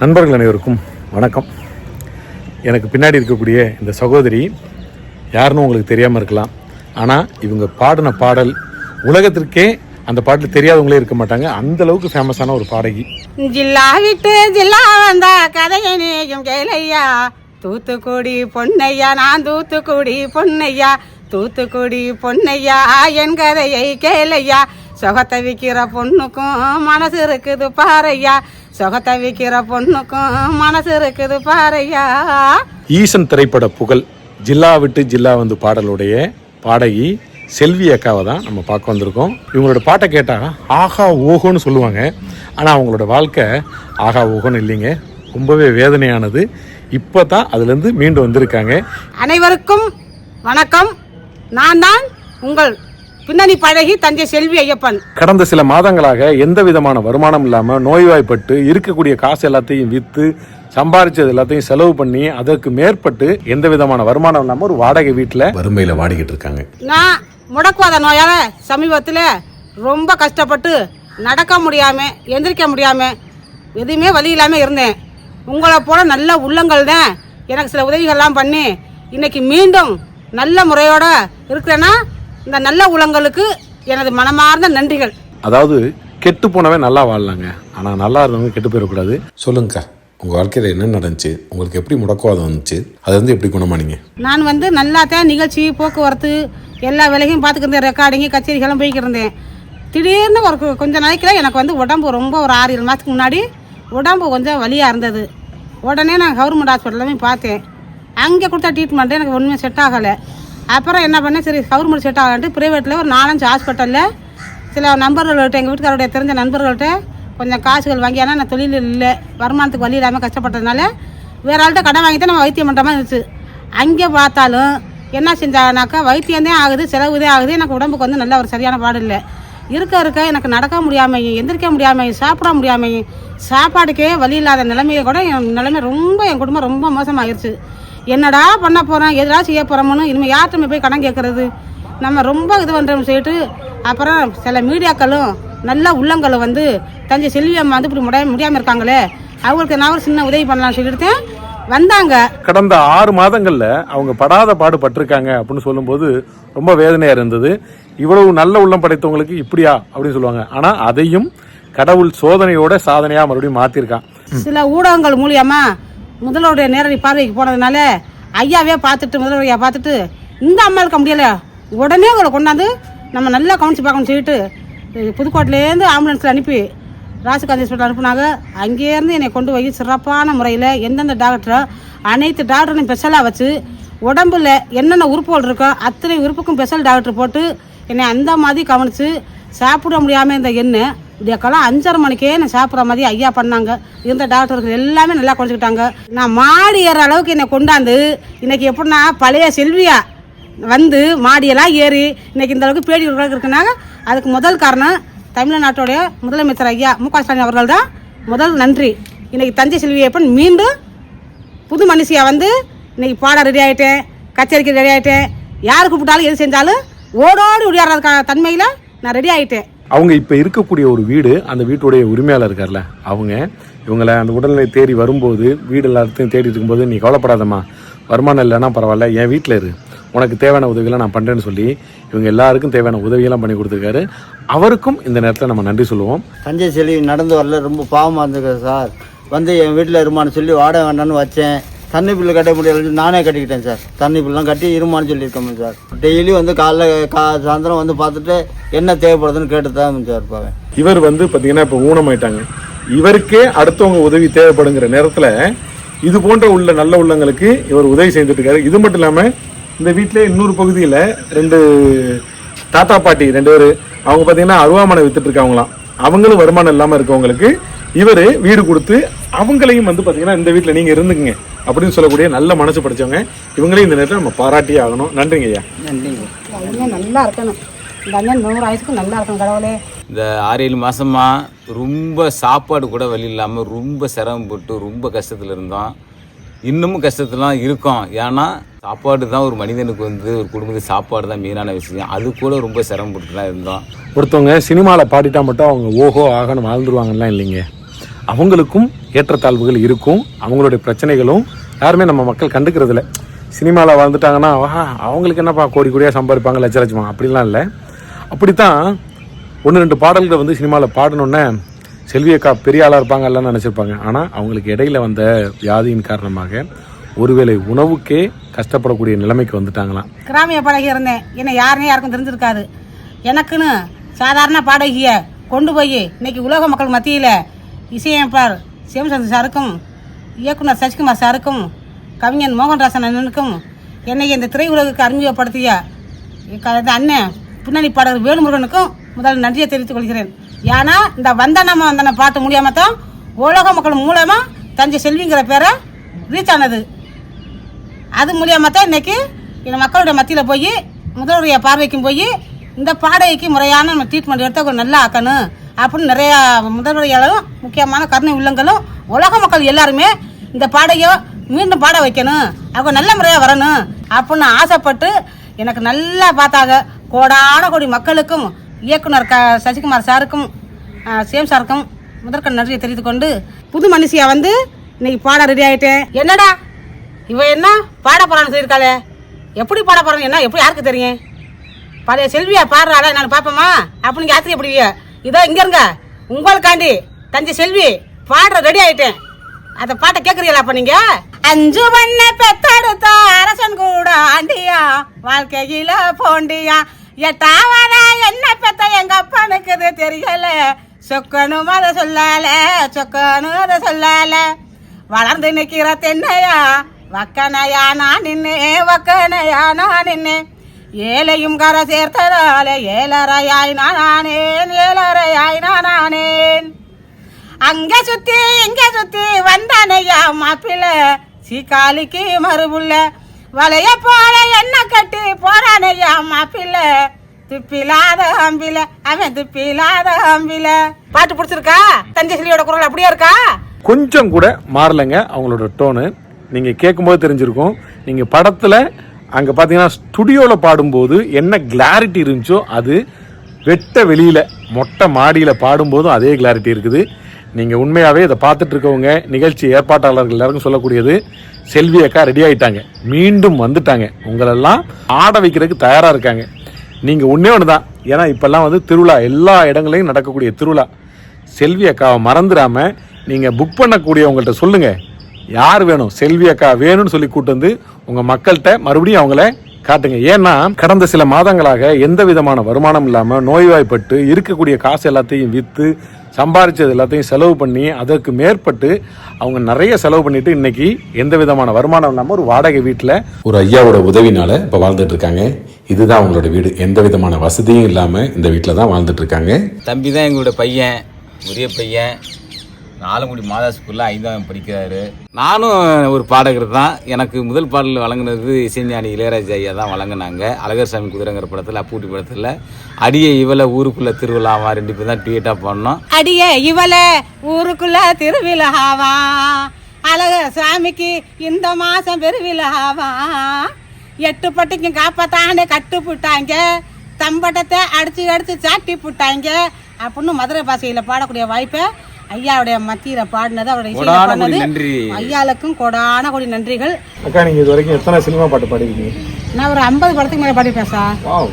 நண்பர்கள் அனைவருக்கும் வணக்கம். எனக்கு பின்னாடி இருக்கக்கூடிய இந்த சகோதரி யாருன்னு உங்களுக்கு தெரியாமல் இருக்கலாம். ஆனால் இவங்க பாடின பாடல் உலகத்திற்கே அந்த பாட்டில் தெரியாதவங்களே இருக்க மாட்டாங்க. அந்த அளவுக்கு ஃபேமஸான ஒரு பாடகி. ஜில்லா விட்டு ஜில்லா வந்தா கதையை கேளையா. தூத்துக்குடி பொன்னையா நான் தூத்துக்குடி பொன்னையா. தூத்துக்குடி பொன்னையா என் கதையை கேளையா. சொகத்தை விற்கிற பொண்ணுக்கும் மனசு இருக்குது பாறையா சொகத்தை விற்கிற பொண்ணுக்கும் மனசு இருக்குது பாறையா ஈசன் திரைப்பட புகழ் ஜில்லா விட்டு ஜில்லா வந்து பாடலுடைய பாடகி செல்வி அக்காவை தான் நம்ம பார்க்க வந்திருக்கோம். இவங்களோட பாட்டை கேட்டால் ஆஹா ஓஹோன்னு சொல்லுவாங்க. ஆனால் அவங்களோட வாழ்க்கை ஆஹா ஓஹோன்னு இல்லைங்க. ரொம்பவே வேதனையானது. இப்போ தான் அதுலேருந்து மீண்டு வந்திருக்காங்க. அனைவருக்கும் வணக்கம். நான் தான் உங்கள் பின்னணி பழகி தஞ்சை செல்வி ஐயப்பன். கடந்த சில மாதங்களாக எந்த விதமான வருமானம் இல்லாமல் நோய்வாய்ப்பட்டு இருக்கக்கூடிய காசு எல்லாத்தையும் விற்று சம்பாரிச்சது எல்லாத்தையும் செலவு பண்ணி அதற்கு மேற்பட்டு எந்த விதமான வருமானம் இல்லாமல் ஒரு வாடகை வீட்டில் வறுமையில் வாடிக்கிட்டு இருக்காங்க. நான் முடக்குவாத நோயால சமீபத்தில் ரொம்ப கஷ்டப்பட்டு நடக்க முடியாமல் எந்திரிக்க முடியாமல் எதுவுமே வழி இல்லாமல் இருந்தேன். உங்களை போல நல்ல உள்ளங்கள் தான் எனக்கு சில உதவிகள்லாம் பண்ணி இன்னைக்கு மீண்டும் நல்ல முறையோட இருக்கிறேன்னா இந்த நல்ல உள்ளங்களுக்கு எனது மனமார்ந்த நன்றிகள். அதாவது கெட்டு போனவன் நல்லா வாழலாங்க. ஆனால் நல்லா இருந்தவங்க கெட்டு போயிடக்கூடாது. சொல்லுங்கக்கா உங்கள் வாழ்க்கையில் என்ன நடந்துச்சு? உங்களுக்கு எப்படி முடக்குவாதம் வந்துச்சு? அது வந்து எப்படி குணமானீங்க? நான் வந்து நல்லா தான் நிகழ்ச்சி போக்குவரத்து எல்லா வேலையும் பார்த்துக்கிட்டு ரெக்கார்டிங்கு கச்சேரிகளும் போய்க்கிட்டு இருந்தேன். திடீர்னு ஒரு கொஞ்ச நாளைக்குல எனக்கு வந்து உடம்பு ரொம்ப ஒரு ஆறு ஏழு மாதத்துக்கு முன்னாடி உடம்பு கொஞ்சம் வலியாக இருந்தது. உடனே நான் கவர்மெண்ட் ஹாஸ்பிட்டலில் போய் பார்த்தேன். அங்கே கொடுத்த ட்ரீட்மெண்ட்டு எனக்கு ஒன்றுமே செட் ஆகலை. அப்புறம் என்ன பண்ணேன்? சரி கவர்மெண்ட் செட் ஆகலான்ட்டு ப்ரைவேட்டில் ஒரு நாலஞ்சு ஹாஸ்பிட்டலில் சில நண்பர்கள்ட்ட எங்கள் வீட்டுக்காரருடைய தெரிஞ்ச நண்பர்கள்ட்ட கொஞ்சம் காசுகள் வாங்கி ஆனால் நான் தொழில் இல்லை வருமானத்துக்கு வழி இல்லாமல் கஷ்டப்பட்டதுனால வேற ஆள்கிட்ட கடன் தான் நம்ம வைத்தியம் பண்ணுற மாதிரி இருந்துச்சு. அங்கே பார்த்தாலும் என்ன செஞ்சாங்கனாக்கா வைத்தியம்தே ஆகுது செலவுதே ஆகுது எனக்கு உடம்புக்கு வந்து நல்ல ஒரு சரியான பாடு இல்லை. இருக்க இருக்க எனக்கு நடக்க முடியாமல் எந்திரிக்க முடியாமல் சாப்பிட முடியாமல் சாப்பாடுக்கே வழி இல்லாத நிலைமையை கூட என் நிலைமை ரொம்ப என் குடும்பம் ரொம்ப மோசமாகிருச்சு என்னடா பண்ண போகிறோம் எதா செய்ய போகிறோம்னு இனிமேல் யார்கிட்ட போய் கடன் கேட்கறது நம்ம ரொம்ப இது பண்ணுறோம் சொல்லிட்டு அப்புறம் சில மீடியாக்களும் நல்ல உள்ளங்களும் வந்து தஞ்சை செல்வி அம்மா வந்து இப்படி முடிய முடியாமல் இருக்காங்களே அவங்களுக்கு நான் ஒரு சின்ன உதவி பண்ணலாம்னு சொல்லிட்டு வந்தாங்க. கடந்த ஆறு மாதங்கள்ல அவங்க படாத பாடு பட்டிருக்காங்க அப்படின்னு சொல்லும்போது ரொம்ப வேதனையா இருந்தது. இவ்வளவு நல்ல உள்ளம் படைத்தவங்களுக்கு இப்படியா அப்படின்னு சொல்லுவாங்க. ஆனா அதையும் கடவுள் சோதனையோட சாதனையா மறுபடியும் மாத்திருக்கான். சில ஊடகங்கள் மூலியமா முதல்வருடைய நேரடி பார்வைக்கு போனதுனால ஐயாவே பார்த்துட்டு முதல்வரையா பார்த்துட்டு இந்த அம்மா இருக்க முடியல. உடனே உங்களை கொண்டாந்து நம்ம நல்லா கவனிச்சு பார்க்கணும்னு சொல்லிட்டு புதுக்கோட்டையிலேருந்து ஆம்புலன்ஸில் அனுப்பி ராசுகாந்தி ஹாஸ்பிட்டல் அனுப்புனாங்க. அங்கேருந்து என்னை கொண்டு போய் சிறப்பான முறையில் எந்தெந்த டாக்டரோ அனைத்து டாக்டரையும் ஸ்பெஷலாக வச்சு உடம்புல என்னென்ன உறுப்புகள் இருக்கோ அத்தனை உறுப்புக்கும் ஸ்பெஷல் டாக்டர் போட்டு என்னை அந்த மாதிரி கவனித்து சாப்பிட முடியாமல் இந்த எண்ணெய் இதுக்கெல்லாம் அஞ்சரை மணிக்கே நான் சாப்பிட்ற மாதிரி ஐயா பண்ணாங்க. இருந்த டாக்டர்கள் எல்லாமே நல்லா குறைஞ்சிக்கிட்டாங்க. நான் மாடி ஏற அளவுக்கு என்னை கொண்டாந்து இன்னைக்கு எப்படின்னா பழைய செல்வியா வந்து மாடியெல்லாம் ஏறி இன்னைக்கு இந்த அளவுக்கு பேடி உருவாக்கி இருக்குனாங்க. அதுக்கு முதல் காரணம் தமிழ்நாட்டுடைய முதலமைச்சர் ஐயா மு க ஸ்டாலின் அவர்கள் தான் முதல் நன்றி. இன்னைக்கு தஞ்சை செல்வியப்பன் மீண்டும் புது மனுஷியா வந்து இன்னைக்கு பாட ரெடி ஆகிட்டேன் கச்சேரிக்கு ரெடி ஆகிட்டேன் யார் கூப்பிட்டாலும் எது செஞ்சாலும் ஓடோடி உடையாடுறதுக்கான தன்மையில் நான் ரெடி ஆகிட்டேன் அவங்க இப்போ இருக்கக்கூடிய ஒரு வீடு அந்த வீட்டுடைய உரிமையாளர் இருக்கார்ல அவங்க இவங்களை அந்த உடல்நிலை தேடி வரும்போது வீடு எல்லாத்தையும் தேடி இருக்கும்போது நீ கவலைப்படாதம்மா வருமானம் இல்லைன்னா பரவாயில்ல என் வீட்டில் இரு. உனக்கு தேவையான உதவிகளை நான் பண்ணுறேன்னு சொல்லி இவங்க எல்லாருக்கும் தேவையான உதவியெல்லாம் பண்ணி கொடுத்துருக்காரு. அவருக்கும் இந்த நேரத்தில் நம்ம நன்றி சொல்லுவோம். தஞ்சை செல்வி நடந்து வரல ரொம்ப பாவமாக இருந்துருக்கு சார். வந்து என் வீட்டில் இருமான்னு சொல்லி வாடகை வேண்டான்னு வச்சேன். தண்ணி பில்லு கட்ட முடியல. நானே கட்டிக்கிட்டேன் சார். தண்ணி பில்லாம் கட்டி இருமான்னு சொல்லியிருக்கோம் சார். டெய்லி வந்து காலைல கா சாயந்தரம் வந்து பார்த்துட்டு என்ன தேவைப்படுதுன்னு கேட்டு தான் சார் இருப்பாங்க. இவர் வந்து பார்த்தீங்கன்னா இப்போ ஊனமாயிட்டாங்க. இவருக்கே அடுத்தவங்க உதவி தேவைப்படுங்கிற நேரத்தில் இது போன்ற உள்ள நல்ல உள்ளங்களுக்கு இவர் உதவி செய்துட்டு இருக்காரு இது மட்டும் இல்லாமல் இந்த வீட்டிலே இன்னொரு பகுதியில் ரெண்டு தாத்தா பாட்டி ரெண்டு பேர் அவங்க பார்த்தீங்கன்னா அருவாமனை வித்துட்டு இருக்காங்களாம் அவங்களும் வருமானம் இல்லாமல் இருக்கவங்களுக்கு இவர் வீடு கொடுத்து அவங்களையும் வந்து பார்த்தீங்கன்னா இந்த வீட்டில் நீங்கள் இருந்துக்குங்க அப்படின்னு சொல்லக்கூடிய நல்ல மனசு படைச்சவங்க. இவங்களையும் இந்த நேரத்தில் நம்ம பாராட்டியே ஆகணும். நன்றிங்க ஐயா. நன்றிங்க. நல்லா இருக்கணும். இந்த அண்ணன் நூறு வயசுக்கு நல்லா இருக்கணும் கடவுளே. இந்த ஆறு ஏழு மாசமா ரொம்ப சாப்பாடு கூட வழி இல்லாமல் ரொம்ப சிரமப்பட்டு ரொம்ப கஷ்டத்தில் இருந்தோம். இன்னமும் கஷ்டத்துலாம் இருக்கோம். ஏன்னா சாப்பாடு தான் ஒரு மனிதனுக்கு வந்து ஒரு குடும்பத்துக்கு சாப்பாடு தான் மெயினான விஷயம். அது கூட ரொம்ப சிரமப்பட்டு தான் இருந்தோம். ஒருத்தவங்க சினிமாவில் பாடிட்டா மட்டும் அவங்க ஓஹோ ஆகணும் வாழ்ந்துருவாங்கலாம் இல்லைங்க. அவங்களுக்கும் ஏற்றத்தாழ்வுகள் இருக்கும். அவங்களுடைய பிரச்சனைகளும் யாருமே நம்ம மக்கள் கண்டுக்கிறது இல்லை சினிமாவில் வாழ்ந்துட்டாங்கன்னா அவங்களுக்கு என்னப்பா கோடி கோடியாக சம்பாதிப்பாங்க லட்ச லட்சமா அப்படிலாம் இல்லை. அப்படித்தான் ஒன்று ரெண்டு பாடல்கள் வந்து சினிமாவில் பாடணுன்னே செல்வியக்கா பெரிய ஆளாக இருப்பாங்கல்லாம் நினச்சிருப்பாங்க. ஆனால் அவங்களுக்கு இடையில் வந்த வியாதியின் காரணமாக ஒருவேளை உணவுக்கே கஷ்டப்படக்கூடிய நிலைமைக்கு வந்துட்டாங்களாம். கிராமிய பழகி இருந்தேன். என்ன யாருமே யாருக்கும் தெரிஞ்சிருக்காது. எனக்குன்னு சாதாரண பாடகிய கொண்டு போய் இன்னைக்கு உலக மக்கள் மத்தியில் இசையமைப்பார் சிவசந்த் சாருக்கும் இயக்குனர் சசிகுமார் சாருக்கும் கவிஞன் மோகன்ராசன் அண்ணனுக்கும் என்னை இந்த திரையுலகுக்கு அறிமுகப்படுத்திய அண்ணன் பின்னணி பாடகர் வேலுமுருகனுக்கும் முதல் நன்றியை தெரிவித்துக் கொள்கிறேன். ஏன்னா இந்த வந்தனமா வந்தன பாட்டு மூலியமாக தான் உலக மக்கள் மூலமாக தஞ்சை செல்விங்கிற பேரை ரீச் ஆனது. அது மூலியமாக தான் இன்றைக்கி இந்த மக்களுடைய மத்தியில் போய் முதல்வருடைய பார்வைக்கும் போய் இந்த பாடகைக்கு முறையான நம்ம ட்ரீட்மெண்ட் எடுத்தால் கொஞ்சம் நல்லா ஆக்கணும். அப்படின்னு நிறையா முதல்வர்களும் முக்கியமான கருணை உள்ளங்களும் உலக மக்கள் எல்லாருமே இந்த பாடையோ மீண்டும் பாட வைக்கணும். அவங்க நல்ல முறையாக வரணும் அப்படின்னு ஆசைப்பட்டு எனக்கு நல்லா பார்த்தாங்க. கோடான கோடி மக்களுக்கும் இயக்குனர் க சசிகுமார் சாருக்கும் சிஎம் சாருக்கும் முதற்கண் நன்றியை தெரிந்து கொண்டு புது மனுஷியா வந்து இன்னைக்கு பாட ரெடி ஆகிட்டேன் என்னடா? இவ என்ன பாட போகிறான்னு சொல்லியிருக்காளே. எப்படி பாட போகிறான்னு என்ன? எப்படி யாருக்கு தெரியும்? பழைய செல்வியா பாடுறாளே நான் பார்ப்போமா? அப்படின்னு ஆச்சரியப்படுவீங்க. இதோ இங்கே இருங்க. உங்களுக்காண்டி தஞ்சை செல்வி பாடுற ரெடி ஆயிட்டேன். அந்த பாட்டை கேட்குறீங்களா அப்போ நீங்கள் அஞ்சு பண்ண பெத்தடுத்த அரசன் கூட ஆண்டியா வாழ்க்கையில போண்டியா. எட்டாவதா என்ன பெத்த எங்க அப்பனுக்கு இது தெரியல. சொக்கணும் அதை சொல்லால சொக்கணும் அதை சொல்லால. வளர்ந்து நிற்கிற தென்னையா வக்கனையா நான் நின்னே வக்கனையா நான் நின்னே ஏழையும் கர சேர்த்ததாலே ஏழரையாய் நானேன் ஏழரையாய் நானேன் அங்க சுத்தி இங்க சுத்தி வந்தானையா மாப்பிள்ள? சீக்காலிக்கு மறுபுள்ள. வளைய போல என்ன கட்டி போறானையா மாப்பிள்ள? துப்பிலாத அம்பில அவன் துப்பிலாத அம்பில. பாட்டு பிடிச்சிருக்கா? தஞ்சை குரல் அப்படியே இருக்கா? கொஞ்சம் கூட மாறலைங்க அவங்களோட டோனு. நீங்கள் கேட்கும்போது தெரிஞ்சிருக்கும். நீங்கள் படத்தில் அங்கே பார்த்தீங்கன்னா ஸ்டுடியோவில் பாடும்போது என்ன கிளாரிட்டி இருந்துச்சோ அது வெட்ட வெளியில் மொட்டை மாடியில் பாடும்போதும் அதே கிளாரிட்டி இருக்குது. நீங்கள் உண்மையாகவே இதை பார்த்துட்டு இருக்கவங்க நிகழ்ச்சி ஏற்பாட்டாளர்கள் எல்லாருக்கும் சொல்லக்கூடியது செல்வி அக்கா ரெடி ஆகிட்டாங்க மீண்டும் வந்துட்டாங்க. உங்களெல்லாம் ஆட வைக்கிறதுக்கு தயாராக இருக்காங்க. நீங்கள் ஒன்றே ஒன்று தான் ஏன்னா இப்போல்லாம் வந்து திருவிழா எல்லா இடங்களையும் நடக்கக்கூடிய திருவிழா. செல்வி அக்காவை மறந்துடாமல் நீங்கள் புக் பண்ணக்கூடியவங்கள்ட்ட சொல்லுங்கள் யார் வேணும்? செல்வி அக்கா வேணும்னு சொல்லி கூட்டு வந்து உங்க மக்கள்கிட்ட மறுபடியும் அவங்கள காட்டுங்க. ஏன்னா கடந்த சில மாதங்களாக எந்த விதமான வருமானம் இல்லாம நோய்வாய்ப்பட்டு இருக்கக்கூடிய காசு எல்லாத்தையும் வித்து சம்பாரிச்சது எல்லாத்தையும் செலவு பண்ணி அதற்கு மேற்பட்டு அவங்க நிறைய செலவு பண்ணிட்டு இன்னைக்கு எந்த விதமான வருமானம் இல்லாம ஒரு வாடகை வீட்டில் ஒரு ஐயாவோட உதவினால இப்போ வாழ்ந்துட்டு இருக்காங்க. இதுதான் அவங்களோட வீடு. எந்த விதமான வசதியும் இல்லாமல் இந்த வீட்டில் தான் வாழ்ந்துட்டு இருக்காங்க. தம்பி தான் எங்களோட பையன் ஒரே பையன். நாலங்குடி மாதா ஸ்கூலில் ஐந்தாம் படிக்கிறாரு. நானும் ஒரு பாடகர் தான். எனக்கு முதல் பாடல் வழங்கினது இசைஞானி இளையராஜா ஐயா தான் வழங்கினாங்க. அழகர் சாமி குதிரைங்கிற படத்தில் அப்பூட்டி படத்தில். அடியே இவளை ஊருக்குள்ளே திருவிழாவா ரெண்டு பேர் தான் டியூட்டாக பாடினோம் அடியே இவள ஊருக்குள்ள திருவிழாவா அழக சாமிக்கு இந்த மாசம் பெருவிழாவா எட்டு பட்டிக்கும் காப்பாத்தானே கட்டு புட்டாங்க. தம்பட்டத்தை அடிச்சு அடிச்சு சாட்டி புட்டாங்க. அப்படின்னு மதுரை பாஷையில பாடக்கூடிய வாய்ப்பை ஐயாவுடைய மத்தியில பாடினது அவருடைய இசையில நன்றி. ஐயாளுக்கும் கொடான கொடி நன்றிகள். அக்கா நீங்க இது வரைக்கும் எத்தனை சினிமா பாட்டு பாடிருக்கீங்க? நான் ஒரு ஐம்பது படத்துக்கு மேலே பாடிப்பேன் சார். வாவ்.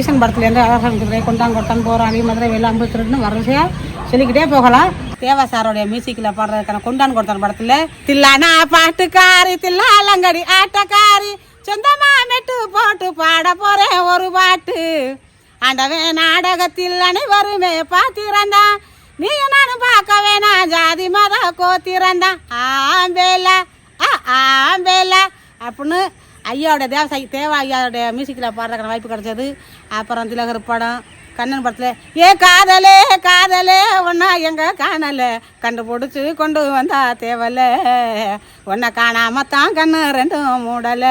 ஈசன் படத்துலேருந்து அழகன் குதிரை கொண்டான் கொட்டான் போராணி மதுரை வெள்ள அம்பத்தூர்னு வரிசையாக சொல்லிக்கிட்டே போகலாம். தேவா சாரோடைய மியூசிக்கில் பாடுறதுக்கான கொண்டான் கொடுத்தான் படத்தில் தில்லானா பாட்டுக்காரி தில்லாலங்கடி ஆட்டக்காரி சொந்தமா மெட்டு போட்டு பாட போறேன் ஒரு பாட்டு. ஆண்டவன் நாடகத்தில் அனைவருமே பார்த்திருந்தா நீ நானும் பார்க்க வேணாம் ஜாதி மத கோத்திரந்தா ஆம்பேல ஆ ஆம்பேல அப்படின்னு ஐயாவோட தேவசாயி தேவா ஐயாவோட மியூசிக்கில் பாடுறதுக்கான வாய்ப்பு கிடைச்சது அப்புறம் திலகர் படம் கண்ணன் படத்தில் ஏ காதலே காதலே ஒன்றா எங்கே காணலை கண்டுபிடிச்சி கொண்டு வந்தா தேவல ஒன்றை காணாமத்தான் தான் கண்ணு ரெண்டும் மூடல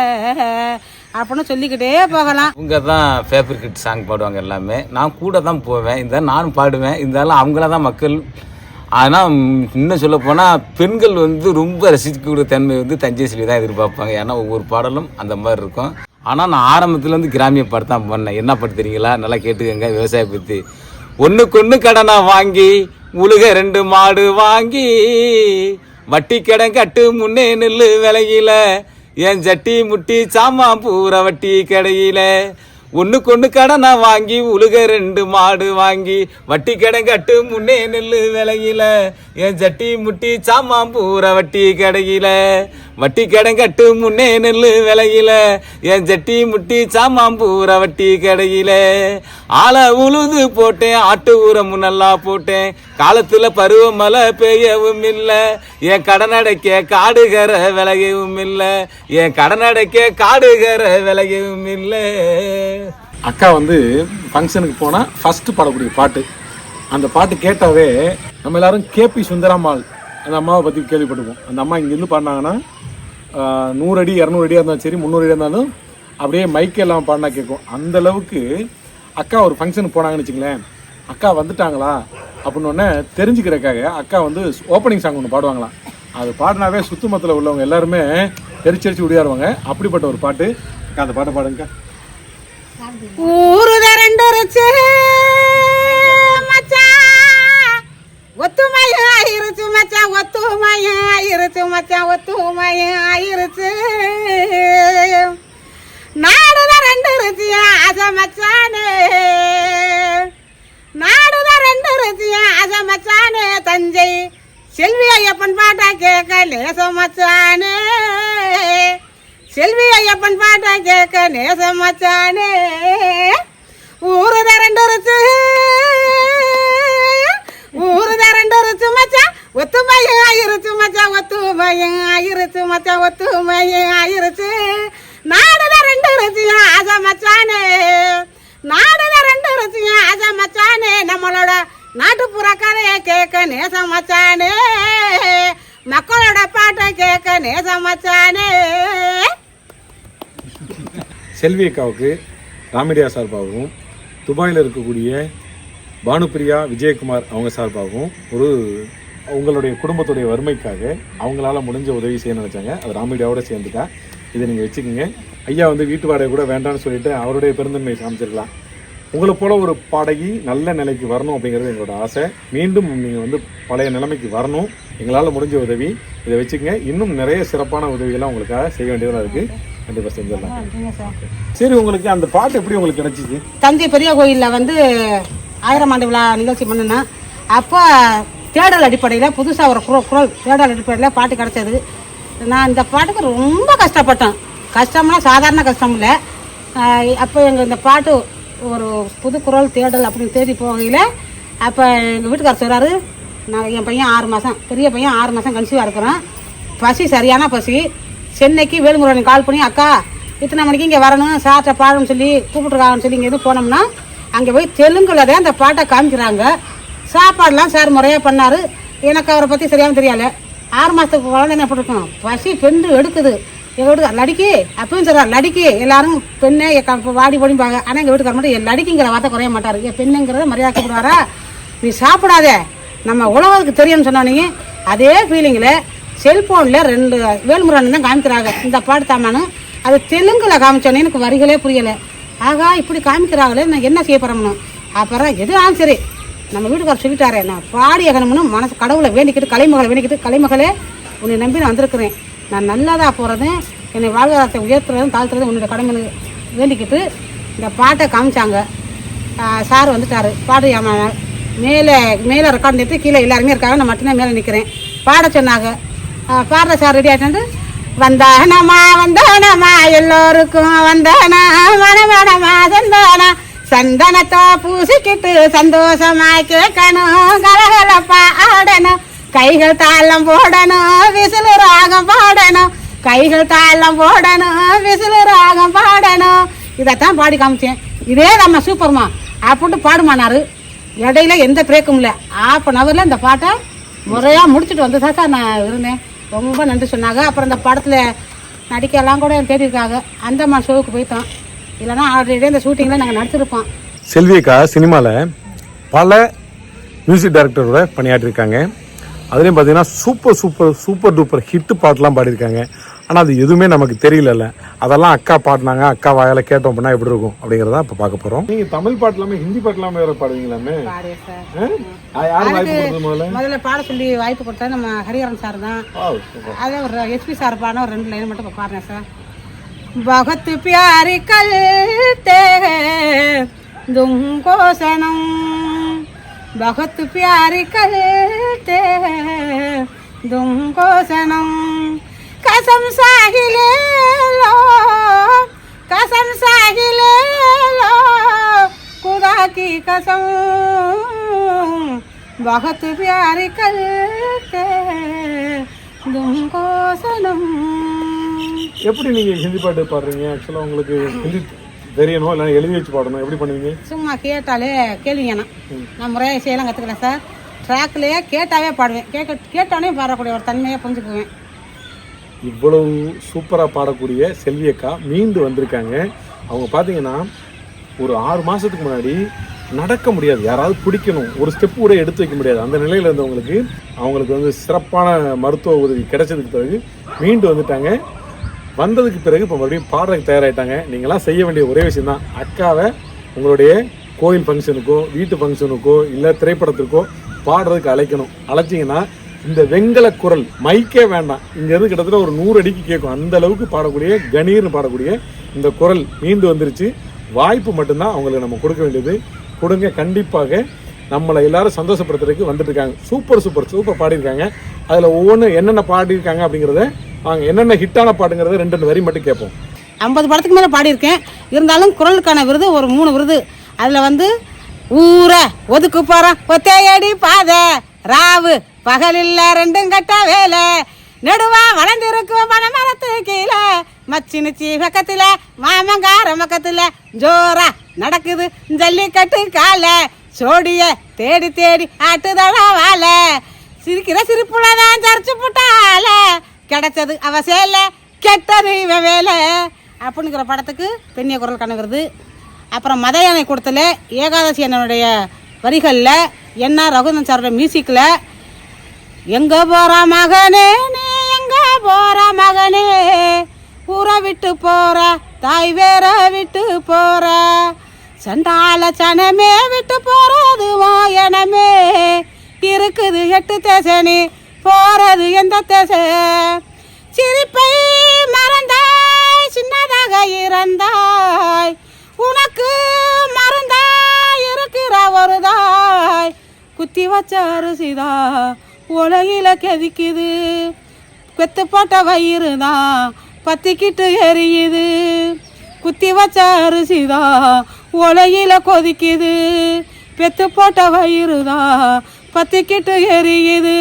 அப்படின்னு சொல்லிக்கிட்டே போகலாம். இவங்க தான் ஃபேவரட் ஹிட் சாங் பாடுவாங்க எல்லாமே. நான் கூட தான் போவேன். இந்த நானும் பாடுவேன். இருந்தாலும் அவங்கள தான் மக்கள். ஆனால் இன்னும் சொல்ல போனால் பெண்கள் வந்து ரொம்ப ரசிக்கக்கூடிய தன்மை வந்து தஞ்சை சிலி தான் எதிர்பார்ப்பாங்க. ஏன்னா ஒவ்வொரு பாடலும் அந்த மாதிரி இருக்கும். ஆனால் நான் ஆரம்பத்துலேருந்து கிராமிய பாட்டு தான் பண்ணேன் என்ன பாட்டு தெரியுங்களா? நல்லா கேட்டுக்கங்க விவசாய பற்றி ஒன்றுக்கு ஒன்று கடனை வாங்கி உழுக ரெண்டு மாடு வாங்கி வட்டி கடன் கட்டு முன்னே நெல் விலையில. என் ஜட்டி முட்டி சாமான் பூரா வட்டி கடையில. ஒண்ணுக்கு கடை கடனை வாங்கி உழுக ரெண்டு மாடு வாங்கி வட்டி கடன் கட்டு முன்னே நெல் விலையில. என் ஜட்டி முட்டி சாமான் பூரா வட்டி கடையில. வட்டி கடன் கட்டு முன்னே நெல்லு விலையில. என் ஜட்டி முட்டி சாமான் பூரா வட்டி கடையில. ஆளை உழுது போட்டேன் ஆட்டு ஊரம் நல்லா போட்டேன். காலத்துல பருவமழை பெய்யவும் இல்லை. என் கடன் அடைக்க காடுகிற விலையவும் இல்லை. என் கடன் அடைக்க காடுகிற விலையவும் இல்லை. அக்கா வந்து ஃபங்க்ஷனுக்கு போனால் ஃபஸ்ட்டு பாடக்கூடிய பாட்டு. அந்த பாட்டு கேட்டாவே நம்ம எல்லாரும் கேபி சுந்தராம்மாள். அந்த அம்மாவை பற்றி கேள்விப்பட்டிருப்போம். அந்த அம்மா இங்கேருந்து பாடினாங்கன்னா நூறு அடி இரநூறு அடியாக இருந்தாலும் சரி முந்நூறு அடியாக இருந்தாலும் அப்படியே மைக்கே இல்லாமல் பாடினா கேட்கும். அந்தளவுக்கு அக்கா ஒரு ஃபங்க்ஷனுக்கு போனாங்கன்னு வச்சுங்களேன் அக்கா வந்துட்டாங்களா? அப்படின்னு உடனே தெரிஞ்சுக்கிறக்காக அக்கா வந்து ஓப்பனிங் சாங் ஒன்று பாடுவாங்களாம். அது பாடினாவே சுத்துமத்தில் உள்ளவங்க எல்லாருமே தெரிச்சரிச்சு விடியாருவாங்க அப்படிப்பட்ட ஒரு பாட்டு. அக்கா அந்த பாட்டை பாடுங்கக்கா. ஊரு ஆயிருச்சு மச்சான் ஒத்துமையும் ஆயிருச்சு நாடுதான் ரெண்டு இருச்சியா ஆசை மச்சானே. நாடுதான் ரெண்டு இருச்சியா ஆசை மச்சானே. தஞ்சை செல்வி ஐயப்பன் பாட்டா கேட்க நேச மச்சானே. செல்வி ஐயப்பன் பாட்டா கேட்க நேச மச்சானே. ஊருதான் ரெண்டு இருச்சு ஊருதான் ஒத்துமையும் ஆயிருச்சு மச்சான் ஒத்துமையும் ஆயிருச்சு மச்சான் ஒத்துமையும் ஆயிருச்சு. ரெண்டு திரண்டுருச்சு ஆசா மச்சானே. நாடு திரண்டுருச்சு ஆசா மச்சானே. நம்மளோட நாட்டுப்புற கதையை கேட்க நேசம் மச்சானே. மக்களோட பாட்டை கேட்க நேசம் மச்சானே. செல்வி அக்காவுக்கு ராமடியா சார்பாகவும் துபாயில் இருக்கக்கூடிய பானுப்பிரியா விஜயகுமார் அவங்க சார்பாகவும் ஒரு உங்களுடைய குடும்பத்துடைய வறுமைக்காக அவங்களால முடிஞ்ச உதவி செய்ய நினைச்சாங்க. அது ராமீடியாவோட சேர்ந்துட்டா. இதை நீங்கள் வச்சுக்கோங்க. ஐயா வந்து வீட்டு வாடகை கூட வேண்டாம்னு சொல்லிட்டு அவருடைய பெருந்தன்மை காமிச்சிருக்கலாம். உங்களை போல ஒரு பாடகி நல்ல நிலைக்கு வரணும் அப்படிங்கிறது எங்களோட ஆசை. மீண்டும் நீங்கள் வந்து பழைய நிலைமைக்கு வரணும். எங்களால் முடிஞ்ச உதவி. இதை வச்சுக்கங்க. இன்னும் நிறைய சிறப்பான உதவிகள்லாம் உங்களுக்காக செய்ய வேண்டியதாக இருக்குது கண்டிப்பாக செஞ்சிடலாம். சரி உங்களுக்கு அந்த பாட்டு எப்படி உங்களுக்கு கிடைச்சிச்சு? தஞ்சை பெரிய கோயிலில் வந்து ஆயிரம் ஆண்டு விழா நிகழ்ச்சி பண்ணினேன். அப்போ தேடல் அடிப்படையில் புதுசாக ஒரு குரல் குரல் தேடல் அடிப்படையில் பாட்டு கிடச்சது. நான் இந்த பாட்டுக்கு ரொம்ப கஷ்டப்பட்டேன். கஷ்டம்னா சாதாரண கஷ்டம் இல்லை. அப்போ எங்கள் இந்த பாட்டு ஒரு புது குரல் தேடல் அப்படின்னு தேடி போகையில் அப்போ எங்கள் வீட்டுக்காரர் சொல்கிறாரு நான் என் பையன் ஆறு மாதம் பெரிய பையன் ஆறு மாதம் கன்சீவாக இருக்கிறேன் பசி சரியான பசி. சென்னைக்கு வேலுமுருகன் கால் பண்ணி அக்கா இத்தனை மணிக்கு இங்கே வரணும் சார்ட்ட பாடணும்னு சொல்லி கூப்பிட்டுருக்காங்கன்னு சொல்லி இங்கே எதுவும் போனோம்னா அங்கே போய் தெலுங்குல தான் அந்த பாட்டை காமிக்கிறாங்க. சாப்பாடுலாம் சார் முறையாக பண்ணார். எனக்கு அவரை பற்றி சரியாகவும் தெரியல ஆறு மாதத்துக்கு குழந்தை என்ன இருக்கும் பசி பெண்டு எடுக்குது. எங்கள் வீட்டுக்கு லடிக்கி. அப்பவும் சொல்கிறார் லடிக்கி. எல்லாரும் பெண்ணே என் வாடி படிப்பாங்க ஆனால் எங்கள் வீட்டுக்கார மட்டும் என் லடிக்கிங்கிற வார்த்தை குறைய மாட்டார். என் பெண்ணுங்கிறத மரியாதை கூப்பிடுவாரா? நீ சாப்பிடாத. நம்ம உழவருக்கு தெரியும்னு சொன்னானீங்க அதே ஃபீலிங்கில் செல்ஃபோனில் ரெண்டு வேல்முருகன் தான் காமிக்கிறாங்க. இந்த பாட்டு தாமானு அது தெலுங்கில் காமிச்சோன்னே எனக்கு வரிகளே புரியலை. ஆகா இப்படி காமிக்கிறாங்களே நான் என்ன செய்ய போகிறோம்னு அப்புறம் எது சரி நம்ம வீட்டுக்காரர் சொல்லிட்டாரே நான் பாடி ஆகணும்னு மனசு கடவுளை வேண்டிக்கிட்டு கலைமகளை வேண்டிக்கிட்டு கலைமகளே உன்னை நம்பி நான் வந்திருக்கிறேன். நான் நல்லதாக போகிறதும் என்னை வாழ்வாதாரத்தை உயர்த்துறதும் தாழ்த்துறதும் உன்னோட கடமை வேண்டிக்கிட்டு இந்த பாட்டை காமிச்சாங்க. சார் வந்துட்டாரு. பாடு ஏமா மேலே மேலே ரெக்கார்ட் நிறுத்தி கீழே எல்லாருமே இருக்காங்க. நான் மட்டும்தான் மேலே நிற்கிறேன் பாட சொன்னாங்க. ஆஹ் பாடுற சார் ரெடி ஆகிட்டு வந்தானமா வந்தானமா எல்லோருக்கும் வந்தானா மனமனமா சந்தானா சந்தனத்தை பூசிக்கிட்டு சந்தோஷமா கேட்கணும் கலகல பாடணும் கைகள் தாளம் போடணும் விசிலு ராகம் பாடணும் கைகள் தாளம் போடணும் விசிலு ராகம் பாடணும் இதைத்தான் பாடி காமிச்சேன். இதே நம்ம சூப்பர்மா. அப்படின்ட்டு பாடுமானாரு இடையில எந்த பிரேக்கும் இல்லை. ஆஃப் அன் ஹவரில் இந்த பாட்டை முறையாக முடிச்சுட்டு வந்ததா சார் நான் இருந்தேன். ரொம்ப நன்றி சொன்னாங்க. அப்புறம் இந்த படத்தில் நடிக்கலாம் கூட தேடிருக்காங்க அந்தமான் ஷோவுக்கு போயிட்டோம். இல்லைன்னா ஆல்ரெடி இந்த ஷூட்டிங்கில் நாங்கள் நடிச்சிருப்போம். செல்வி அக்கா சினிமாவில் பல மியூசிக் டைரக்டரோட பணியாற்றிருக்காங்க. அதுலேயும் பார்த்தீங்கன்னா super super super duper hit பாட்டெலாம் பாடியிருக்காங்க. ஆனால் அது எதுவுமே நமக்கு தெரியலல்ல. அதெல்லாம் அக்கா பாடினாங்க அக்கா வாயால கேட்டோம் அப்படின்னா எப்படி இருக்கும் அப்படிங்கிறத இப்போ பார்க்க போகிறோம் நீங்கள் தமிழ் பாட்டு இல்லாமல் ஹிந்தி பாட்டு இல்லாமல் வேறு பாடுவீங்களாமே? முதல்ல? பாட சொல்லி வாய்ப்பு கொடுத்தா நம்ம ஹரிஹரன் சார் தான். அதே ஒரு எஸ்பி சார் பாடின ஒரு ரெண்டு லைன் மட்டும் இப்போ பாடுறேன் சார். बहुत प्यार करते हैं तुमको सनम। बहुत प्यार करते हैं तुमको सनम। कसम साही ले लो, कसम साही ले लो, खुदा की कसम। बहुत प्यार करते हैं तुमको सनम। எப்படி நீங்கள் ஹிந்தி பாட்டு பாடுறீங்க? ஆக்சுவலாக உங்களுக்கு ஹிந்தி தெரியணும் இல்லை எழுதி வச்சு பாடணும். எப்படி பண்ணுவீங்க? சும்மா கேட்டாலே கேளுங்கண்ணா நான் முறையாக செய்யலாம் கற்றுக்கல சார். ட்ராக்லேயே கேட்டாவே பாடுவேன். கேட்க கேட்டானே பாடக்கூடிய ஒரு தன்மையை புரிஞ்சுக்குவேன். இவ்வளவு சூப்பராக பாடக்கூடிய செல்வி அக்கா மீண்டு வந்திருக்காங்க. அவங்க பார்த்தீங்கன்னா ஒரு ஆறு மாதத்துக்கு முன்னாடி நடக்க முடியாது. யாராவது பிடிக்கணும். ஒரு ஸ்டெப் கூட எடுத்து வைக்க முடியாது. அந்த நிலையில் இருந்தவங்களுக்கு அவங்களுக்கு வந்து சிறப்பான மருத்துவ உதவி கிடைச்சதுக்கு பிறகு மீண்டு வந்துட்டாங்க. வந்ததுக்கு பிறகு இப்போ மறுபடியும் பாடுறதுக்கு தயாராகிட்டாங்க நீங்களாம் செய்ய வேண்டிய ஒரே விஷயம் தான் அக்காவை உங்களுடைய கோயில் ஃபங்க்ஷனுக்கோ வீட்டு ஃபங்க்ஷனுக்கோ இல்லை திரைப்படத்திற்கோ பாடுறதுக்கு அழைக்கணும். அழைச்சிங்கன்னா இந்த வெங்கல குரல் மைக்கே வேண்டாம். இங்கேருந்து கிட்டத்தட்ட ஒரு நூறு அடிக்கு கேட்கும். அந்த அளவுக்கு பாடக்கூடிய கணீர்னு பாடக்கூடிய இந்த குரல் மீண்டு வந்துருச்சு. வாய்ப்பு மட்டும்தான் அவங்களுக்கு நம்ம கொடுக்க வேண்டியது. கொடுங்க கண்டிப்பாக நம்மளை எல்லாரும் சந்தோஷப்படுத்துறதுக்கு வந்துட்டு இருக்காங்க சூப்பர் சூப்பர் சூப்பர் பாடியிருக்காங்க. அதில் ஒவ்வொன்று என்னென்ன பாடியிருக்காங்க அப்படிங்கிறத வாங்க என்னென்ன ஹிட்டான பாட்டுங்கிறத ரெண்டு ரெண்டு வரி மட்டும் கேட்போம். ஐம்பது படத்துக்கு மேலே பாடியிருக்கேன். இருந்தாலும் குரலுக்கான விருது ஒரு மூணு விருது. அதில் வந்து ஊர ஒதுக்கு போகிறோம் ஒத்தையடி பாதை ராவு பகலில்ல ரெண்டும் கட்ட வேலை. நெடுவா வளர்ந்துருக்கும் பனை மரத்து கீழே. மச்சி நிச்சி மாமங்கார பக்கத்தில் ஜோரா நடக்குது ஜல்லிக்கட்டு காலை. சோடிய தேடி தேடி ஆட்டுதடா வாழ. சிரிக்கிற சிரிப்புலதான் சர்ச்சு புட்டால கிடைச்சது அவ சேல கெட்டது இவன் வேலை. அப்படிங்கிற படத்துக்கு பெண்ணிய குரல் கணவருது அப்புறம் மத யானை கூடத்தில் ஏகாதசி என்னுடைய வரிகளில் என்ன ரகுந்தன் சாரோட மியூசிக்கில் எங்கே போகிற மகனே நீ எங்கே போகிற மகனே? ஊரை விட்டு போகிற தாய் வேற விட்டு போகிற சண்டால சனமே விட்டு போறது எனமே இருக்குது எட்டு தேசனி போறது எந்த தேச? சிரிப்பை மறந்தாய் சின்னதாக இறந்தாய். உனக்கு மறந்தாய் இருக்கிற ஒரு தாய் குத்தி வச்ச அரிசிதா உலகில கெதிக்குது. கொத்து போட்ட வயிறு தான் பத்திக்கிட்டு எரியுது. குத்தி வச்ச அரிசிதா உலகில கொதிக்குது. பெத்து போட்ட வயிறுதான் பத்திக்கிட்டு எரியுது.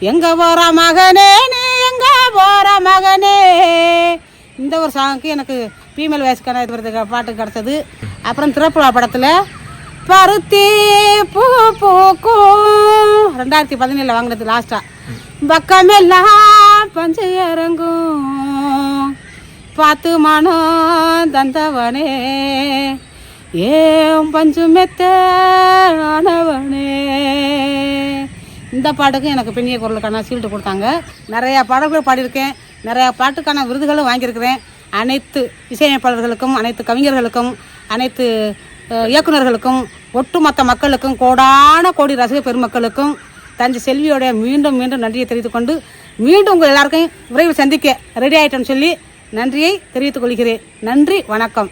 எங்க போற மகனே நீ? எங்க போற மகனே? இந்த ஒரு சாங்க்கு எனக்கு ஃபீமேல் வயசுக்கான இது பாட்டு கிடச்சது. அப்புறம் திருப்புழா படத்தில் பருத்தி பூ பூக்கும். ரெண்டாயிரத்தி பதினேழில் வாங்கினது லாஸ்ட்டாக பக்கமெல்லாம் பஞ்சு இறங்கும். பார்த்து மனம் தந்தவனே. ஏம் பஞ்சு ஆனவனே. இந்த பாட்டுக்கும் எனக்கு பெண்ணிய குரலுக்கான சீல்டு கொடுத்தாங்க. நிறையா பாடல்கள் பாடியிருக்கேன். நிறையா பாட்டுக்கான விருதுகளும் வாங்கியிருக்கிறேன். அனைத்து இசையமைப்பாளர்களுக்கும் அனைத்து கவிஞர்களுக்கும் அனைத்து இயக்குநர்களுக்கும் இயக்குனர்களுக்கும் ஒட்டுமொத்த மக்களுக்கும் கோடான கோடி ரசிக பெருமக்களுக்கும் தஞ்சை செல்வியோட மீண்டும் மீண்டும் நன்றியை தெரிவித்துக் கொண்டு மீண்டும் உங்கள் எல்லாருக்கும் விரைவில் சந்திக்க ரெடி ஆயிட்டேன்னு சொல்லி நன்றியை தெரிவித்துக் கொள்கிறேன். நன்றி வணக்கம்.